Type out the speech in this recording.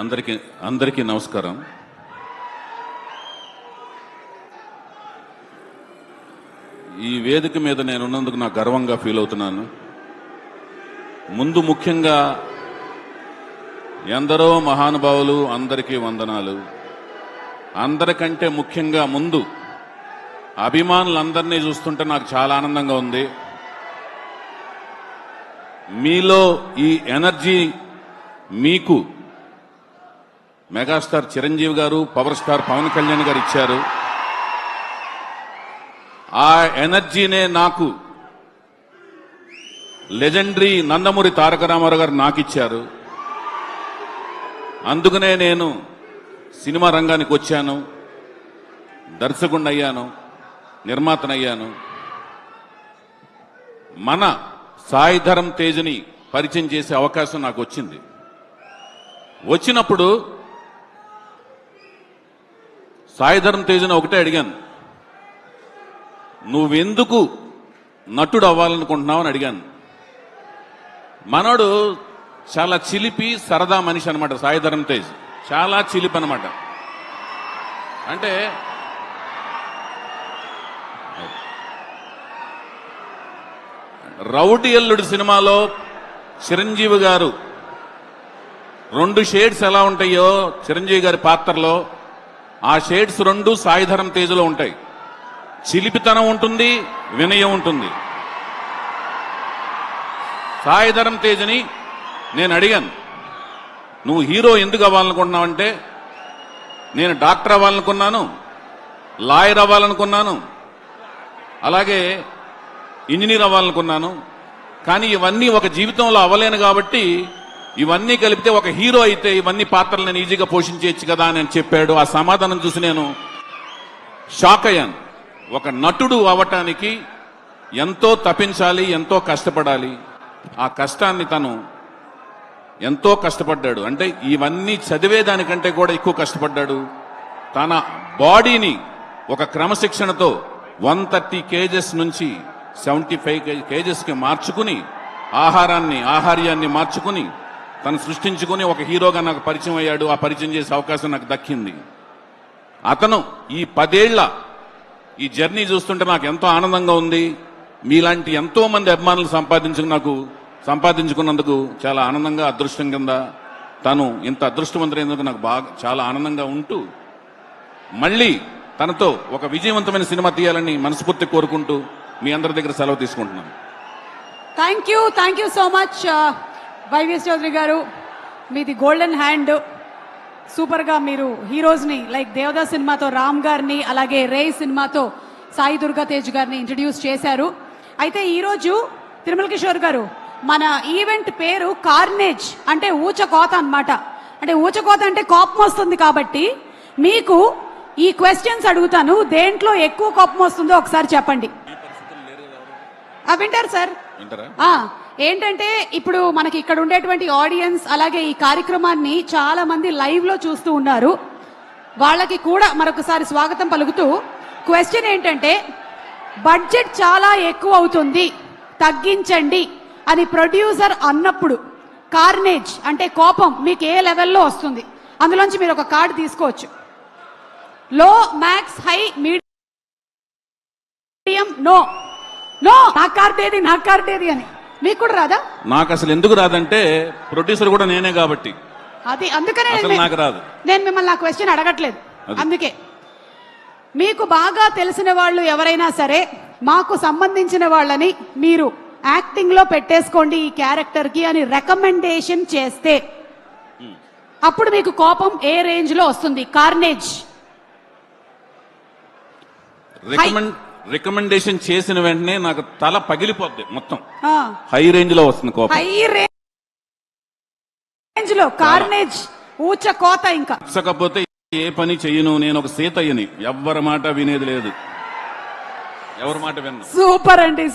అందరికీ అందరికీ నమస్కారం. ఈ వేదిక మీద నేను ఉన్నందుకు నాకు గర్వంగా ఫీల్ అవుతున్నాను. ముందు ముఖ్యంగా ఎందరో మహానుభావులు అందరికీ వందనాలు. అందరికంటే ముఖ్యంగా ముందు అభిమానులందరినీ చూస్తుంటే నాకు చాలా ఆనందంగా ఉంది. మీలో ఈ ఎనర్జీ మీకు మెగాస్టార్ చిరంజీవి గారు పవర్ స్టార్ పవన్ కళ్యాణ్ గారు ఇచ్చారు. ఆ ఎనర్జీనే నాకు లెజెండరీ నందమూరి తారక రామారావు గారు నాకు ఇచ్చారు అందుకనే నేను సినిమా రంగానికి వచ్చాను దర్శకుడిని అయ్యాను నిర్మాతనయ్యాను. మన సాయిధరం తేజ్ని పరిచయం చేసే అవకాశం నాకు వచ్చింది. వచ్చినప్పుడు సాయిధరం తేజను ఒకటే అడిగాను. నువ్వెందుకు నటుడు అవ్వాలనుకుంటున్నావు అని అడిగాను. మనోడు చాలా చిలిపి సరదా మనిషి అనమాట సాయిధరం తేజ్. చాలా చిలిపి అనమాట అంటే రౌడి ఎల్లుడు సినిమాలో చిరంజీవి గారు రెండు షేడ్స్ ఎలా ఉంటాయో చిరంజీవి గారి పాత్రలో ఆ షేడ్స్ రెండు సాయిధరం తేజలో ఉంటాయి. చిలిపితనం ఉంటుంది వినయం ఉంటుంది. సాయిధరం తేజని నేను అడిగాను. నువ్వు హీరో ఎందుకు అవ్వాలనుకుంటున్నావంటే నేను డాక్టర్ అవ్వాలనుకున్నాను లాయర్ అవ్వాలనుకున్నాను అలాగే ఇంజనీర్ అవ్వాలనుకున్నాను కానీ ఇవన్నీ ఒక జీవితంలో అవ్వలేను కాబట్టి ఇవన్నీ కలిపితే ఒక హీరో అయితే ఇవన్నీ పాత్రలు నేను ఈజీగా పోషించేయచ్చు కదా అని చెప్పాడు. ఆ సమాధానం చూసి నేను షాక్ అయ్యాను. ఒక నటుడు అవ్వటానికి ఎంతో తపించాలి ఎంతో కష్టపడాలి. ఆ కష్టాన్ని తను ఎంతో కష్టపడ్డాడు. అంటే ఇవన్నీ చదివేదానికంటే కూడా ఎక్కువ కష్టపడ్డాడు. తన బాడీని ఒక క్రమశిక్షణతో వన్ థర్టీ కేజెస్ నుంచి సెవెంటీ ఫైవ్ కేజెస్కి మార్చుకుని ఆహారాన్ని ఆహార్యాన్ని మార్చుకుని తను సృష్టించుకుని ఒక హీరోగా నాకు పరిచయం అయ్యాడు. ఆ పరిచయం చేసే అవకాశం నాకు దక్కింది. అతను ఈ పదేళ్ళ ఈ జర్నీ చూస్తుంటే నాకు ఎంతో ఆనందంగా ఉంది. మీలాంటి ఎంతో మంది అభిమానులు సంపాదించుకు నాకు సంపాదించుకున్నందుకు చాలా ఆనందంగా అదృష్టం కింద తను ఇంత అదృష్టవంతులైనందుకు నాకు బాగా చాలా ఆనందంగా ఉంటూ మళ్ళీ తనతో ఒక విజయవంతమైన సినిమా తీయాలని మనస్ఫూర్తి కోరుకుంటూ మీ అందరి దగ్గర సెలవు తీసుకుంటున్నాను. Thank you thank you so much YVS Chowdary గారు మీది గోల్డెన్ హ్యాండ్ సూపర్గా మీరు హీరోస్ని లైక్ దేవదాస్ సినిమాతో రామ్ గారిని అలాగే రే సినిమాతో సాయి దుర్గా తేజ్ గారిని ఇంట్రడ్యూస్ చేశారు. అయితే ఈరోజు తిరుమల కిషోర్ గారు మన ఈవెంట్ పేరు కార్నేజ్ అంటే ఊచకోత అన్నమాట. అంటే ఊచకోత అంటే కోపం వస్తుంది కాబట్టి మీకు ఈ క్వశ్చన్స్ అడుగుతాను. దేంట్లో ఎక్కువ కోపం వస్తుందో ఒకసారి చెప్పండి. వింటారు సార్. ఏంటంటే ఇప్పుడు మనకి ఇక్కడ ఉండేటువంటి ఆడియన్స్ అలాగే ఈ కార్యక్రమాన్ని చాలా మంది లైవ్లో చూస్తూ ఉన్నారు. వాళ్ళకి కూడా మరొకసారి స్వాగతం పలుకుతూ క్వశ్చన్ ఏంటంటే బడ్జెట్ చాలా ఎక్కువ అవుతుంది తగ్గించండి అని ప్రొడ్యూసర్ అన్నప్పుడు కార్నేజ్ అంటే కోపం మీకు ఏ లెవెల్లో వస్తుంది? అందులోంచి మీరు ఒక కార్డు తీసుకోవచ్చు. Low max high medium no no నా కార్డు ఏది నా కార్డు ఏది అని. మీకు కూడా రాదా? నాకు అసలు ఎందుకు రాదంటే ప్రొడ్యూసర్ కూడా నేనే కాబట్టి. అది అందుకనే అసలు నాకు రాదు. నేను మిమ్మల్ని ఆ క్వశ్చన్ అడగట్లేదు. అది. అందుకే. మీకు బాగా తెలిసిన వాళ్ళు ఎవరైనా సరే మాకు సంబంధించిన వాళ్ళని మీరు యాక్టింగ్లో పెట్టేసుకోండి ఈ క్యారెక్టర్కి అని రికమెండేషన్ చేస్తే అప్పుడు మీకు కోపం ఏ రేంజ్లో వస్తుంది? కార్నేజ్ రికమెండ్ రికమెండేషన్ చేసిన వెంటనే నాకు తల పగిలిపోద్ది మొత్తం. హై రేంజ్లో వస్తుంది కోపం. హై రేంజ్లో కార్నేజ్ ఊచ కోత ఇంకా. నచ్చకపోతే ఏ పని చెయ్యను నేను ఒక సీతయ్యని. ఎవ్వరి మాట వినేది లేదు. ఎవరి మాట విన్ను. సూపర్ అండి